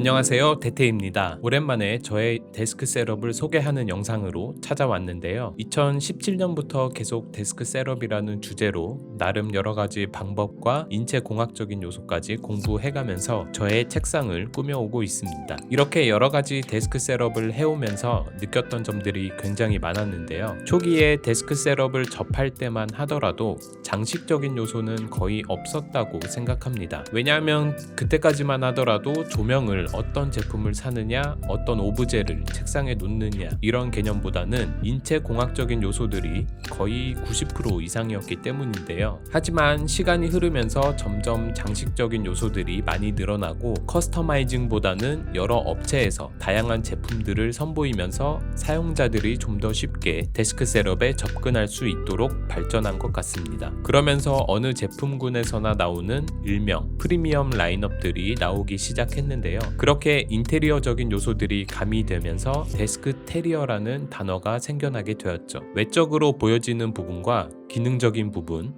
안녕하세요. 대태입니다. 오랜만에 저의 데스크 셋업을 소개하는 영상으로 찾아왔는데요. 2017년부터 계속 데스크 셋업이라는 주제로 나름 여러가지 방법과 인체공학적인 요소까지 공부해가면서 저의 책상을 꾸며오고 있습니다. 이렇게 여러가지 데스크 셋업을 해오면서 느꼈던 점들이 굉장히 많았는데요. 초기에 데스크 셋업을 접할 때만 하더라도 장식적인 요소는 거의 없었다고 생각합니다. 왜냐하면 그때까지만 하더라도 조명을 어떤 제품을 사느냐, 어떤 오브제를 책상에 놓느냐 이런 개념보다는 인체 공학적인 요소들이 거의 90% 이상이었기 때문인데요. 하지만 시간이 흐르면서 점점 장식적인 요소들이 많이 늘어나고 커스터마이징보다는 여러 업체에서 다양한 제품들을 선보이면서 사용자들이 좀 더 쉽게 데스크 셋업에 접근할 수 있도록 발전한 것 같습니다. 그러면서 어느 제품군에서나 나오는 일명 프리미엄 라인업들이 나오기 시작했는데요. 그렇게 인테리어적인 요소들이 가미되면서 데스크 테리어라는 단어가 생겨나게 되었죠. 외적으로 보여지는 부분과 기능적인 부분,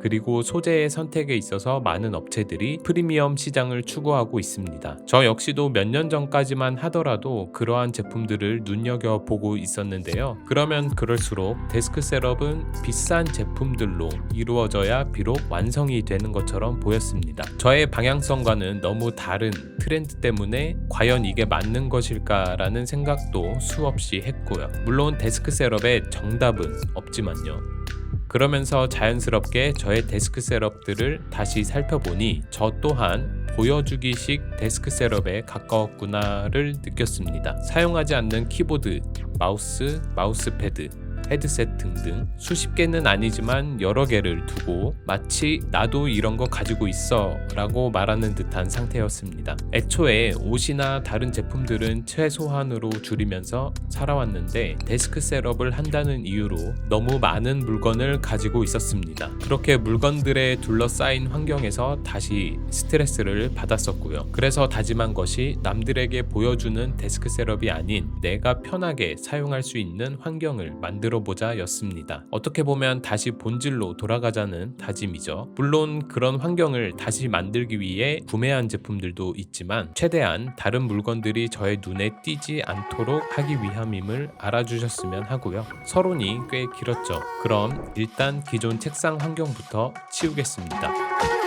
그리고 소재의 선택에 있어서 많은 업체들이 프리미엄 시장을 추구하고 있습니다. 저 역시도 몇 년 전까지만 하더라도 그러한 제품들을 눈여겨보고 있었는데요. 그러면 그럴수록 데스크 셋업은 비싼 제품들로 이루어져야 비록 완성이 되는 것처럼 보였습니다. 저의 방향성과는 너무 다른 트렌드 때문에 과연 이게 맞는 것일까라는 생각도 수없이 했고요. 물론 데스크 셋업의 정답은 없지만요. 그러면서 자연스럽게 저의 데스크 셋업들을 다시 살펴보니 저 또한 보여주기식 데스크 셋업에 가까웠구나를 느꼈습니다. 사용하지 않는 키보드, 마우스, 마우스패드, 헤드셋 등등 수십 개는 아니지만 여러 개를 두고 마치 나도 이런 거 가지고 있어 라고 말하는 듯한 상태였습니다. 애초에 옷이나 다른 제품들은 최소한으로 줄이면서 살아왔는데 데스크 셋업을 한다는 이유로 너무 많은 물건을 가지고 있었습니다. 그렇게 물건들에 둘러싸인 환경에서 다시 스트레스를 받았었고요. 그래서 다짐한 것이 남들에게 보여주는 데스크 셋업이 아닌 내가 편하게 사용할 수 있는 환경을 만들어 보자 였습니다. 어떻게 보면 다시 본질로 돌아가자는 다짐이죠. 물론 그런 환경을 다시 만들기 위해 구매한 제품들도 있지만 최대한 다른 물건들이 저의 눈에 띄지 않도록 하기 위함임을 알아주셨으면 하고요. 서론이 꽤 길었죠. 그럼 일단 기존 책상 환경부터 치우겠습니다.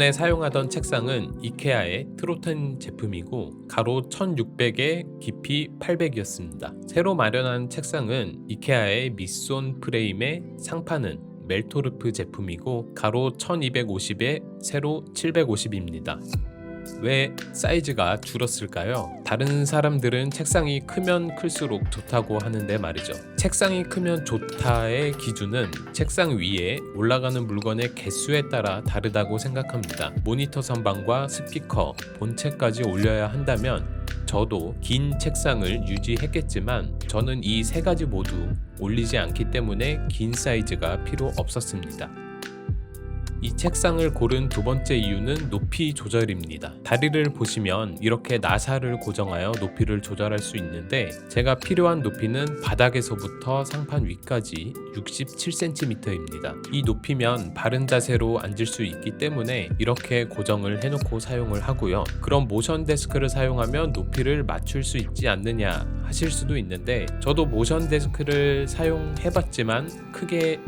기존에 사용하던 책상은 이케아의 트로튼 제품이고 가로 1600에 깊이 800이었습니다. 새로 마련한 책상은 이케아의 미손 프레임의 상판은 멜토르프 제품이고 가로 1250에 세로 750입니다. 왜 사이즈가 줄었을까요? 다른 사람들은 책상이 크면 클수록 좋다고 하는데 말이죠. 책상이 크면 좋다의 기준은 책상 위에 올라가는 물건의 개수에 따라 다르다고 생각합니다. 모니터 선반과 스피커, 본체까지 올려야 한다면 저도 긴 책상을 유지했겠지만 저는 이 세 가지 모두 올리지 않기 때문에 긴 사이즈가 필요 없었습니다. 이 책상을 고른 두 번째 이유는 높이 조절입니다. 다리를 보시면 이렇게 나사를 고정하여 높이를 조절할 수 있는데 제가 필요한 높이는 바닥에서부터 상판 위까지 67cm입니다. 이 높이면 바른 자세로 앉을 수 있기 때문에 이렇게 고정을 해놓고 사용을 하고요. 그럼 모션 데스크를 사용하면 높이를 맞출 수 있지 않느냐 하실 수도 있는데 저도 모션 데스크를 사용해봤지만 크게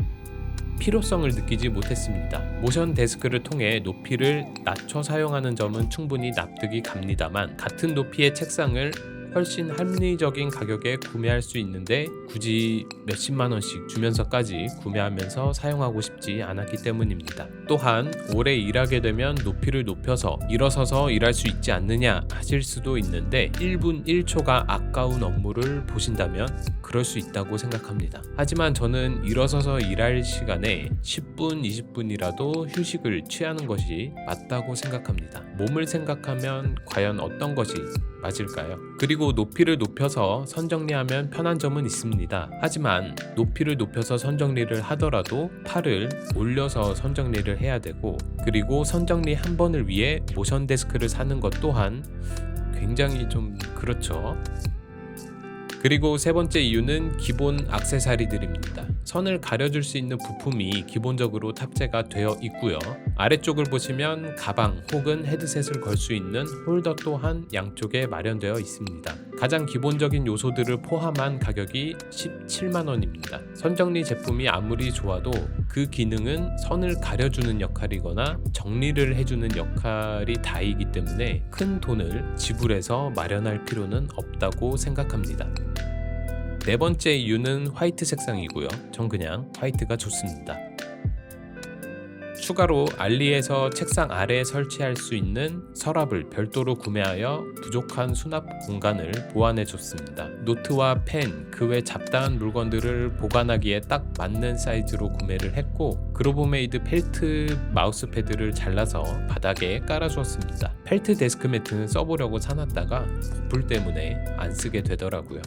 필요성을 느끼지 못했습니다. 모션 데스크를 통해 높이를 낮춰 사용하는 점은 충분히 납득이 갑니다만 같은 높이의 책상을 훨씬 합리적인 가격에 구매할 수 있는데 굳이 몇십만 원씩 주면서까지 구매하면서 사용하고 싶지 않았기 때문입니다. 또한 오래 일하게 되면 높이를 높여서 일어서서 일할 수 있지 않느냐 하실 수도 있는데 1분 1초가 아까운 업무를 보신다면 그럴 수 있다고 생각합니다. 하지만 저는 일어서서 일할 시간에 10분, 20분이라도 휴식을 취하는 것이 맞다고 생각합니다. 몸을 생각하면 과연 어떤 것이 맞을까요? 그리고 높이를 높여서 선정리하면 편한 점은 있습니다. 하지만 높이를 높여서 선정리를 하더라도 팔을 올려서 선정리를 해야 되고 그리고 선정리 한 번을 위해 모션 데스크를 사는 것 또한 굉장히 좀 그렇죠. 그리고 세 번째 이유는 기본 악세사리들입니다. 선을 가려줄 수 있는 부품이 기본적으로 탑재가 되어 있고요. 아래쪽을 보시면 가방 혹은 헤드셋을 걸 수 있는 홀더 또한 양쪽에 마련되어 있습니다. 가장 기본적인 요소들을 포함한 가격이 17만 원입니다. 선정리 제품이 아무리 좋아도 그 기능은 선을 가려주는 역할이거나 정리를 해주는 역할이 다이기 때문에 큰 돈을 지불해서 마련할 필요는 없다고 생각합니다. 네 번째 이유는 화이트 색상이고요. 전 그냥 화이트가 좋습니다. 추가로 알리에서 책상 아래에 설치할 수 있는 서랍을 별도로 구매하여 부족한 수납 공간을 보완해 줬습니다. 노트와 펜, 그 외 잡다한 물건들을 보관하기에 딱 맞는 사이즈로 구매를 했고 그로보메이드 펠트 마우스 패드를 잘라서 바닥에 깔아 주었습니다. 펠트 데스크 매트는 써보려고 사놨다가 보풀 때문에 안 쓰게 되더라고요.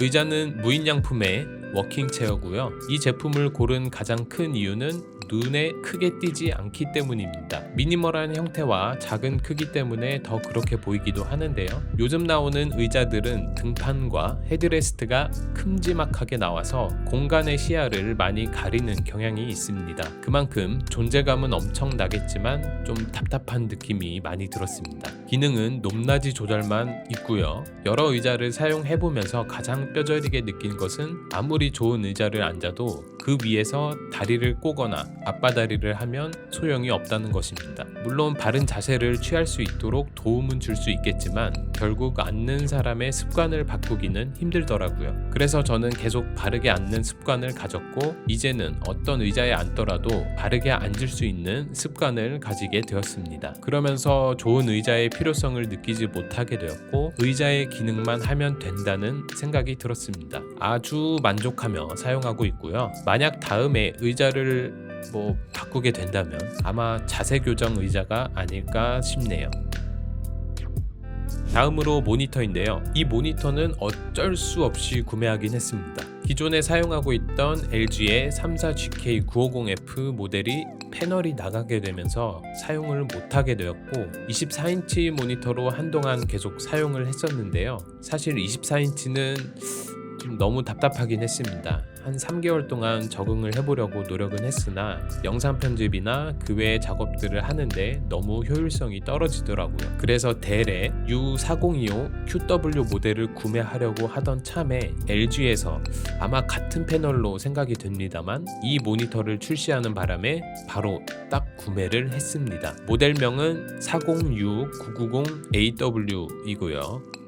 의자는 무인양품의 워킹 체어고요. 이 제품을 고른 가장 큰 이유는 눈에 크게 띄지 않기 때문입니다. 미니멀한 형태와 작은 크기 때문에 더 그렇게 보이기도 하는데요. 요즘 나오는 의자들은 등판과 헤드레스트가 큼지막하게 나와서 공간의 시야를 많이 가리는 경향이 있습니다. 그만큼 존재감은 엄청나겠지만 좀 답답한 느낌이 많이 들었습니다. 기능은 높낮이 조절만 있고요. 여러 의자를 사용해 보면서 가장 뼈저리게 느낀 것은 아무리 좋은 의자를 앉아도 그 위에서 다리를 꼬거나 앞바다리를 하면 소용이 없다는 것입니다. 물론 바른 자세를 취할 수 있도록 도움은 줄 수 있겠지만 결국 앉는 사람의 습관을 바꾸기는 힘들더라고요. 그래서 저는 계속 바르게 앉는 습관을 가졌고 이제는 어떤 의자에 앉더라도 바르게 앉을 수 있는 습관을 가지게 되었습니다. 그러면서 좋은 의자의 필요성을 느끼지 못하게 되었고 의자의 기능만 하면 된다는 생각이 들었습니다. 아주 만족하며 사용하고 있고요. 만약 다음에 의자를 뭐 바꾸게 된다면 아마 자세 교정 의자가 아닐까 싶네요. 다음으로 모니터인데요. 이 모니터는 어쩔 수 없이 구매하긴 했습니다. 기존에 사용하고 있던 LG의 34GK950F 모델이 패널이 나가게 되면서 사용을 못하게 되었고 24인치 모니터로 한동안 계속 사용을 했었는데요. 사실 24인치는 좀 너무 답답하긴 했습니다. 한 3개월 동안 적응을 해보려고 노력은 했으나 영상 편집이나 그 외의 작업들을 하는데 너무 효율성이 떨어지더라고요. 그래서 델의 U4025 QW 모델을 구매하려고 하던 참에 LG에서 아마 같은 패널로 생각이 됩니다만 이 모니터를 출시하는 바람에 바로 딱 구매를 했습니다. 모델명은 406-990AW이고요.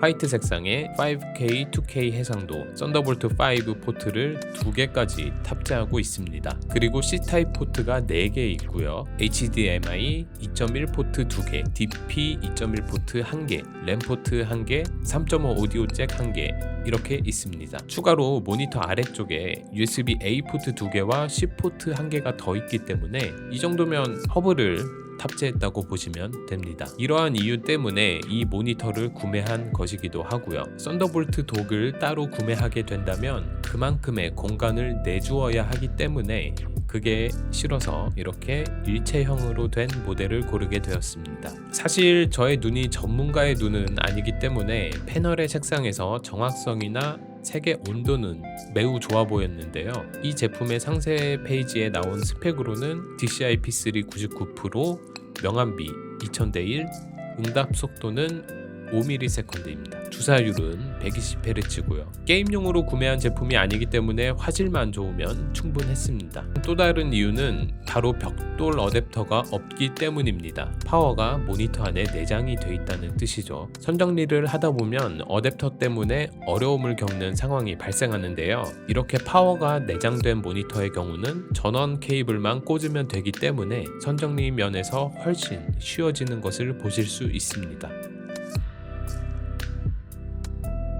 화이트 색상의 5K, 2K 해상도, 썬더볼트 5 포트를 두 개까지 탑재하고 있습니다. 그리고 C-타입 포트가 4개 있고요. HDMI 2.1 포트 2개, DP 2.1 포트 1개, 램 포트 1개, 3.5 오디오 잭 1개 이렇게 있습니다. 추가로 모니터 아래쪽에 USB-A 포트 2개와 C 포트 1개가 더 있기 때문에 이 정도면 허브를 탑재했다고 보시면 됩니다. 이러한 이유 때문에 이 모니터를 구매한 것이기도 하고요. 썬더볼트 독을 따로 구매하게 된다면 그만큼의 공간을 내주어야 하기 때문에 그게 싫어서 이렇게 일체형으로 된 모델을 고르게 되었습니다. 사실 저의 눈이 전문가의 눈은 아니기 때문에 패널의 색상에서 정확성이나 색의 온도는 매우 좋아 보였는데요. 이 제품의 상세 페이지에 나온 스펙으로는 DCI P3 99%, 명암비 2000대 1, 응답 속도는 5ms입니다. 주사율은 120Hz고요. 게임용으로 구매한 제품이 아니기 때문에 화질만 좋으면 충분했습니다. 또 다른 이유는 바로 벽돌 어댑터가 없기 때문입니다. 파워가 모니터 안에 내장이 돼 있다는 뜻이죠. 선정리를 하다 보면 어댑터 때문에 어려움을 겪는 상황이 발생하는데요. 이렇게 파워가 내장된 모니터의 경우는 전원 케이블만 꽂으면 되기 때문에 선정리 면에서 훨씬 쉬워지는 것을 보실 수 있습니다.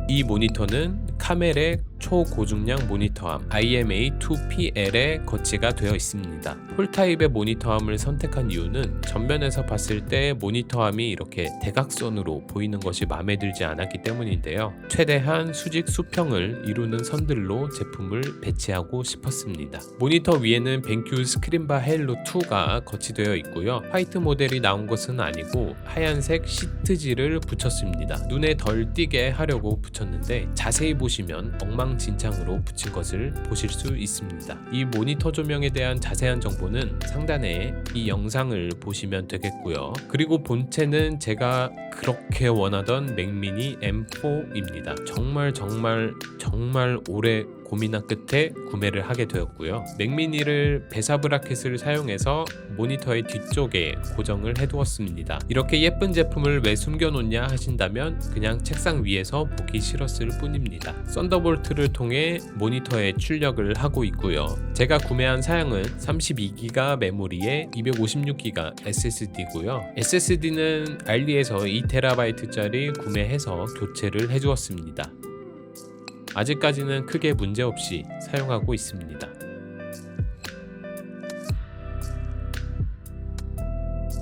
이 모니터는 카멜의 초고중량 모니터함 IMA2PL에 거치가 되어 있습니다. 폴타입의 모니터함을 선택한 이유는 전면에서 봤을 때 모니터함이 이렇게 대각선으로 보이는 것이 마음에 들지 않았기 때문인데요. 최대한 수직 수평을 이루는 선들로 제품을 배치하고 싶었습니다. 모니터 위에는 벤큐 스크린바 헬로 2가 거치되어 있고요. 화이트 모델이 나온 것은 아니고 하얀색 시트지를 붙였습니다. 눈에 덜 띄게 하려고 붙였는데 자세히 보시면 엉망진창으로 붙인 것을 보실 수 있습니다. 이 모니터 조명에 대한 자세한 정보는 상단에 이 영상을 보시면 되겠고요. 그리고 본체는 제가 그렇게 원하던 맥미니 M4입니다. 정말 정말 정말 오래 고민한 끝에 구매를 하게 되었고요. 맥미니를 배사 브라켓을 사용해서 모니터의 뒤쪽에 고정을 해두었습니다. 이렇게 예쁜 제품을 왜 숨겨놓냐 하신다면 그냥 책상 위에서 보기 싫었을 뿐입니다. 썬더볼트를 통해 모니터에 출력을 하고 있고요. 제가 구매한 사양은 32기가 메모리에 256기가 SSD고요. SSD는 알리에서 2TB짜리 구매해서 교체를 해주었습니다. 아직까지는 크게 문제없이 사용하고 있습니다.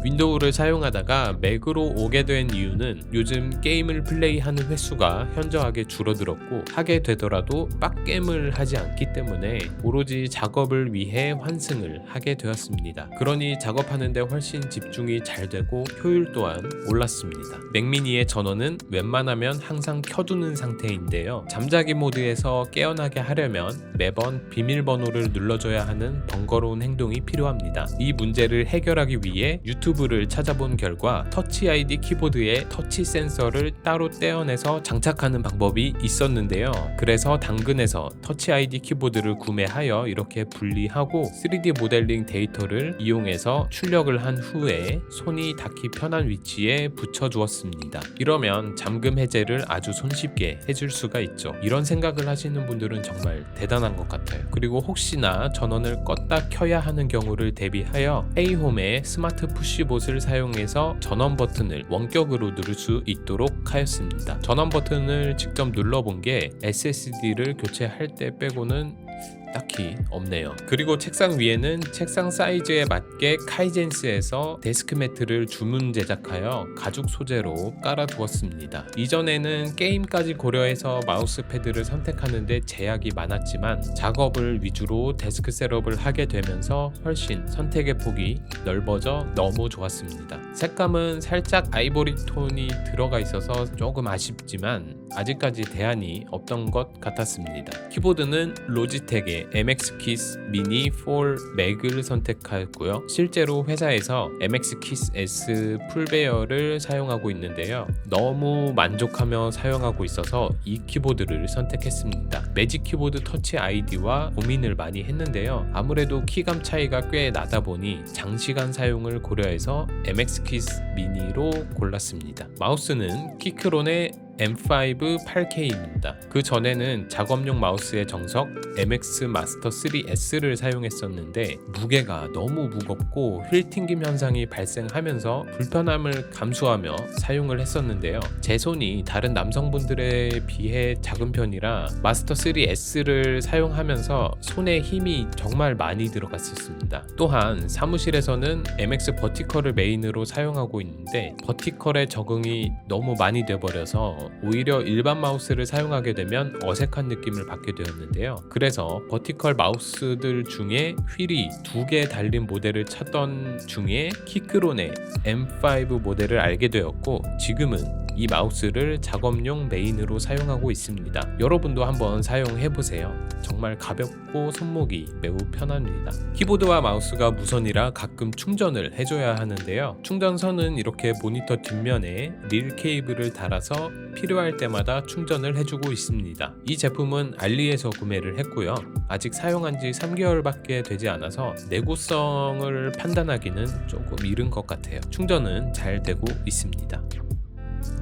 윈도우를 사용하다가 맥으로 오게 된 이유는 요즘 게임을 플레이하는 횟수가 현저하게 줄어들었고 하게 되더라도 빡겜을 하지 않기 때문에 오로지 작업을 위해 환승을 하게 되었습니다. 그러니 작업하는데 훨씬 집중이 잘 되고 효율 또한 올랐습니다. 맥미니의 전원은 웬만하면 항상 켜두는 상태인데요. 잠자기 모드에서 깨어나게 하려면 매번 비밀번호를 눌러줘야 하는 번거로운 행동이 필요합니다. 이 문제를 해결하기 위해 유튜브 유튜브를 찾아본 결과 터치 아이디 키보드에 터치 센서를 따로 떼어내서 장착하는 방법이 있었는데요. 그래서 당근에서 터치 아이디 키보드를 구매하여 이렇게 분리하고 3D 모델링 데이터를 이용해서 출력을 한 후에 손이 닿기 편한 위치에 붙여 주었습니다. 이러면 잠금 해제를 아주 손쉽게 해줄 수가 있죠. 이런 생각을 하시는 분들은 정말 대단한 것 같아요. 그리고 혹시나 전원을 껐다 켜야 하는 경우를 대비하여 헤이홈의 스마트 푸시 푸시봇을 사용해서 전원 버튼을 원격으로 누를 수 있도록 하였습니다. 전원 버튼을 직접 눌러본 게 SSD를 교체할 때 빼고는 딱히 없네요. 그리고 책상 위에는 책상 사이즈에 맞게 카이젠스에서 데스크 매트를 주문 제작하여 가죽 소재로 깔아두었습니다. 이전에는 게임까지 고려해서 마우스 패드를 선택하는데 제약이 많았지만 작업을 위주로 데스크 셋업을 하게 되면서 훨씬 선택의 폭이 넓어져 너무 좋았습니다. 색감은 살짝 아이보리 톤이 들어가 있어서 조금 아쉽지만 아직까지 대안이 없던 것 같았습니다. 키보드는 로지텍의 MX 키스 미니 4 맥을 선택하였고요. 실제로 회사에서 MX 키스 S 풀베어를 사용하고 있는데요. 너무 만족하며 사용하고 있어서 이 키보드를 선택했습니다. 매직 키보드 터치 아이디와 고민을 많이 했는데요. 아무래도 키감 차이가 꽤 나다 보니 장시간 사용을 고려해서 MX 키스 미니로 골랐습니다. 마우스는 키크론의 M5 8K입니다. 그 전에는 작업용 마우스의 정석 MX 마스터 3S를 사용했었는데 무게가 너무 무겁고 휠 튕김 현상이 발생하면서 불편함을 감수하며 사용을 했었는데요. 제 손이 다른 남성분들에 비해 작은 편이라 마스터 3S를 사용하면서 손에 힘이 정말 많이 들어갔었습니다. 또한 사무실에서는 MX 버티컬을 메인으로 사용하고 있는데 버티컬의 적응이 너무 많이 돼버려서 오히려 일반 마우스를 사용하게 되면 어색한 느낌을 받게 되었는데요. 그래서 버티컬 마우스들 중에 휠이 두 개 달린 모델을 찾던 중에 키크론의 M5 모델을 알게 되었고 지금은 이 마우스를 작업용 메인으로 사용하고 있습니다. 여러분도 한번 사용해 보세요. 정말 가볍고 손목이 매우 편합니다. 키보드와 마우스가 무선이라 가끔 충전을 해줘야 하는데요. 충전선은 이렇게 모니터 뒷면에 릴 케이블을 달아서 필요할 때마다 충전을 해주고 있습니다. 이 제품은 알리에서 구매를 했고요. 아직 사용한 지 3개월밖에 되지 않아서 내구성을 판단하기는 조금 이른 것 같아요. 충전은 잘 되고 있습니다.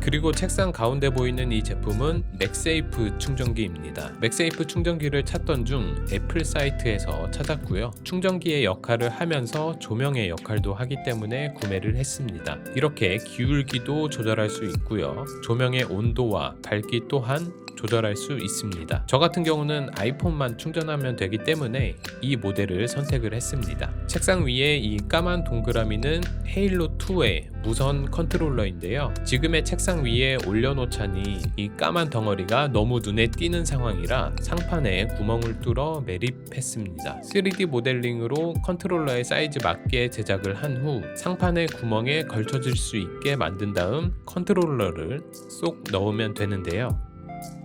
그리고 책상 가운데 보이는 이 제품은 맥세이프 충전기입니다. 맥세이프 충전기를 찾던 중 애플 사이트에서 찾았고요. 충전기의 역할을 하면서 조명의 역할도 하기 때문에 구매를 했습니다. 이렇게 기울기도 조절할 수 있고요. 조명의 온도와 밝기 또한 조절할 수 있습니다. 저 같은 경우는 아이폰만 충전하면 되기 때문에 이 모델을 선택을 했습니다. 책상 위에 이 까만 동그라미는 헤일로 2의 무선 컨트롤러인데요. 지금의 책상 위에 올려놓자니 이 까만 덩어리가 너무 눈에 띄는 상황이라 상판에 구멍을 뚫어 매립했습니다. 3D 모델링으로 컨트롤러의 사이즈 맞게 제작을 한 후 상판의 구멍에 걸쳐질 수 있게 만든 다음 컨트롤러를 쏙 넣으면 되는데요.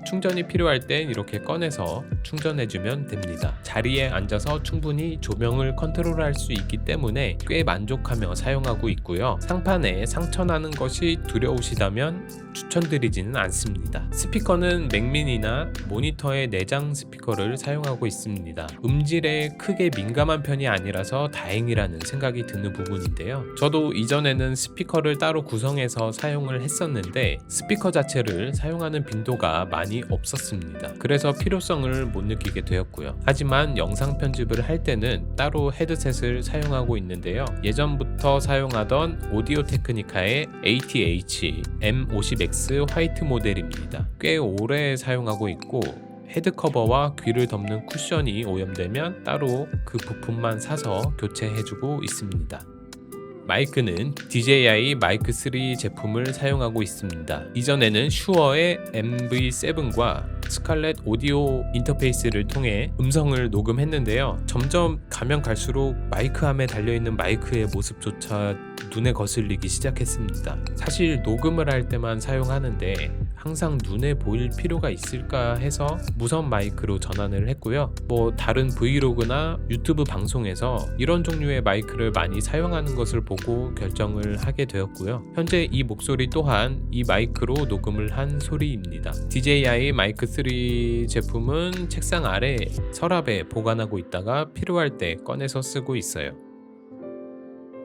충전이 필요할 땐 이렇게 꺼내서 충전해주면 됩니다. 자리에 앉아서 충분히 조명을 컨트롤할 수 있기 때문에 꽤 만족하며 사용하고 있고요. 상판에 상처나는 것이 두려우시다면 추천드리지는 않습니다. 스피커는 맥민이나 모니터의 내장 스피커를 사용하고 있습니다. 음질에 크게 민감한 편이 아니라서 다행이라는 생각이 드는 부분인데요. 저도 이전에는 스피커를 따로 구성해서 사용을 했었는데 스피커 자체를 사용하는 빈도가 많이 없었습니다. 그래서 필요성을 못 느끼게 되었고요. 하지만 영상 편집을 할 때는 따로 헤드셋을 사용하고 있는데요. 예전부터 사용하던 오디오 테크니카의 ATH M50X 화이트 모델입니다. 꽤 오래 사용하고 있고 헤드 커버와 귀를 덮는 쿠션이 오염되면 따로 그 부품만 사서 교체해주고 있습니다. 마이크는 DJI 마이크 3 제품을 사용하고 있습니다. 이전에는 슈어의 MV7과 스칼렛 오디오 인터페이스를 통해 음성을 녹음했는데요. 점점 가면 갈수록 마이크함에 달려있는 마이크의 모습조차 눈에 거슬리기 시작했습니다. 사실 녹음을 할 때만 사용하는데 항상 눈에 보일 필요가 있을까 해서 무선 마이크로 전환을 했고요. 뭐 다른 브이로그나 유튜브 방송에서 이런 종류의 마이크를 많이 사용하는 것을 보고 결정을 하게 되었고요. 현재 이 목소리 또한 이 마이크로 녹음을 한 소리입니다. DJI 마이크 3 제품은 책상 아래 서랍에 보관하고 있다가 필요할 때 꺼내서 쓰고 있어요.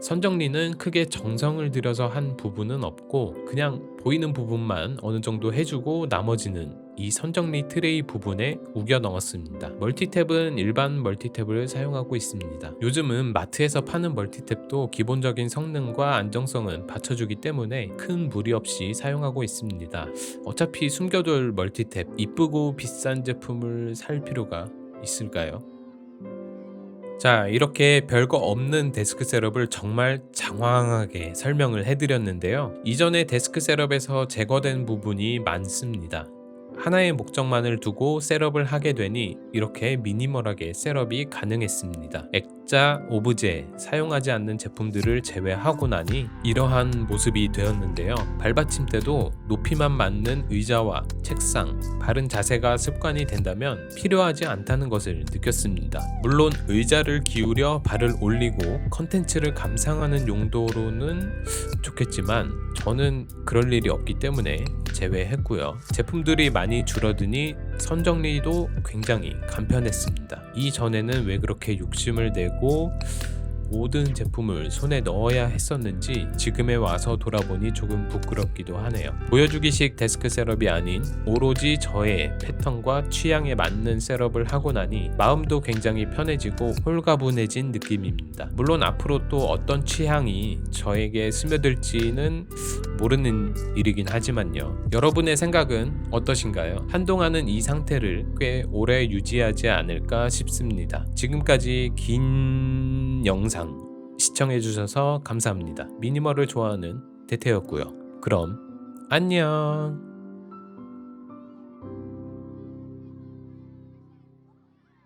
선정리는 크게 정성을 들여서 한 부분은 없고 그냥 보이는 부분만 어느 정도 해주고 나머지는 이 선정리 트레이 부분에 우겨 넣었습니다. 멀티탭은 일반 멀티탭을 사용하고 있습니다. 요즘은 마트에서 파는 멀티탭도 기본적인 성능과 안정성은 받쳐주기 때문에 큰 무리 없이 사용하고 있습니다. 어차피 숨겨둘 멀티탭 이쁘고 비싼 제품을 살 필요가 있을까요? 자, 이렇게 별거 없는 데스크 셋업을 정말 장황하게 설명을 해드렸는데요. 이전에 데스크 셋업에서 제거된 부분이 많습니다. 하나의 목적만을 두고 셋업을 하게 되니 이렇게 미니멀하게 셋업이 가능했습니다. 액 자, 오브제, 사용하지 않는 제품들을 제외하고 나니 이러한 모습이 되었는데요. 발받침대도 높이만 맞는 의자와 책상, 바른 자세가 습관이 된다면 필요하지 않다는 것을 느꼈습니다. 물론 의자를 기울여 발을 올리고 컨텐츠를 감상하는 용도로는 좋겠지만 저는 그럴 일이 없기 때문에 제외했고요. 제품들이 많이 줄어드니 선정리도 굉장히 간편했습니다. 이전에는 왜 그렇게 욕심을 내고 모든 제품을 손에 넣어야 했었는지 지금에 와서 돌아보니 조금 부끄럽기도 하네요. 보여주기식 데스크 셋업이 아닌 오로지 저의 패턴과 취향에 맞는 셋업을 하고 나니 마음도 굉장히 편해지고 홀가분해진 느낌입니다. 물론 앞으로 또 어떤 취향이 저에게 스며들지는 모르는 일이긴 하지만요. 여러분의 생각은 어떠신가요? 한동안은 이 상태를 꽤 오래 유지하지 않을까 싶습니다. 지금까지 긴 영상 시청해주셔서 감사합니다. 미니멀을 좋아하는 대태였고요. 그럼 안녕.